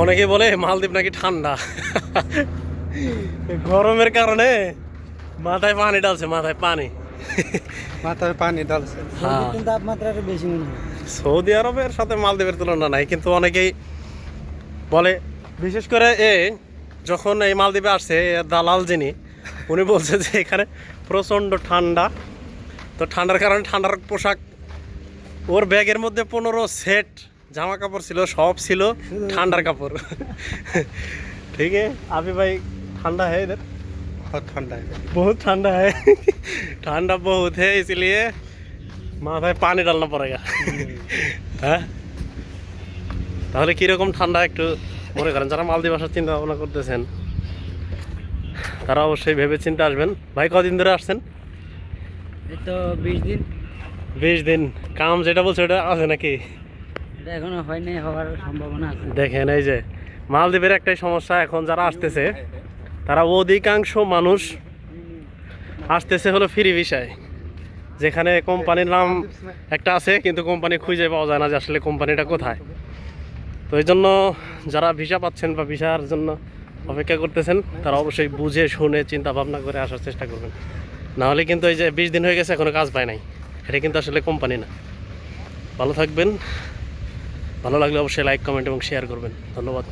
অনেকে বলে মালদ্বীপ নাকি ঠান্ডা। গরমের কারণে মাথায় পানি ডালছে মাথায় পানি। মাথায় পানি ডালছে হ্যাঁ। তাপমাত্রাটা বেশি মনে হয়। সৌদি আরবের সাথে মালদ্বীপের তুলনা নাই কিন্তু অনেকেই বলে বিশেষ করে এ যখন এই মালদ্বীপে আসছে এ দালাল যিনি উনি বলছে যে এখানে প্রচণ্ড ঠান্ডা। তো ঠান্ডার কারণে ঠান্ডার পোশাক ওর ব্যাগের মধ্যে পনেরো সেট জামা কাপড় ছিল সব ছিল ঠান্ডার কাপড় ঠিক আছে अभी भाई ठंडा है इधर बहुत ठंडा है बहुत ठंडा है ठंडा बहुत है इसलिए মাথায় পানি ডালনা পড়েগা হ্যাঁ তাহলে কীরকম ঠান্ডা একটু মনে করেন যারা মালদ্বীপ আসার চিন্তা ভাবনা করতেছেন তারা অবশ্যই ভেবে চিন্তে আসবেন ভাই কদিন ধরে আসছেন এই তো বিশ দিন বিশ দিন কাম যেটা বলছে ওটা আছে নাকি এখনও হয়নি, হওয়ার সম্ভাবনা আছে। দেখেন, এই যে মালদ্বীপের একটাই সমস্যা, এখন যারা আসতেছে, তারা অধিকাংশ মানুষ আসতেছে হলো ফ্রি ভিসায়। যেখানে কোম্পানির নাম একটা আছে, কিন্তু কোম্পানি খুঁজে পাওয়া যায় না যে আসলে কোম্পানিটা কোথায়। তো এই জন্য যারা ভিসা পাচ্ছেন বা ভিসার জন্য অপেক্ষা করতেছেন, তারা অবশ্যই বুঝে, শুনে চিন্তা ভাবনা করে আসার চেষ্টা করবেন। না হলে কিন্তু এই যে বিশ দিন হয়ে গেছে, এখনও কাজ পায় নাই। এটা কিন্তু আসলে কোম্পানি না। ভালো থাকবেন। ভালো লাগলে অবশ্যই লাইক কমেন্ট এবং শেয়ার করবেন। ধন্যবাদ।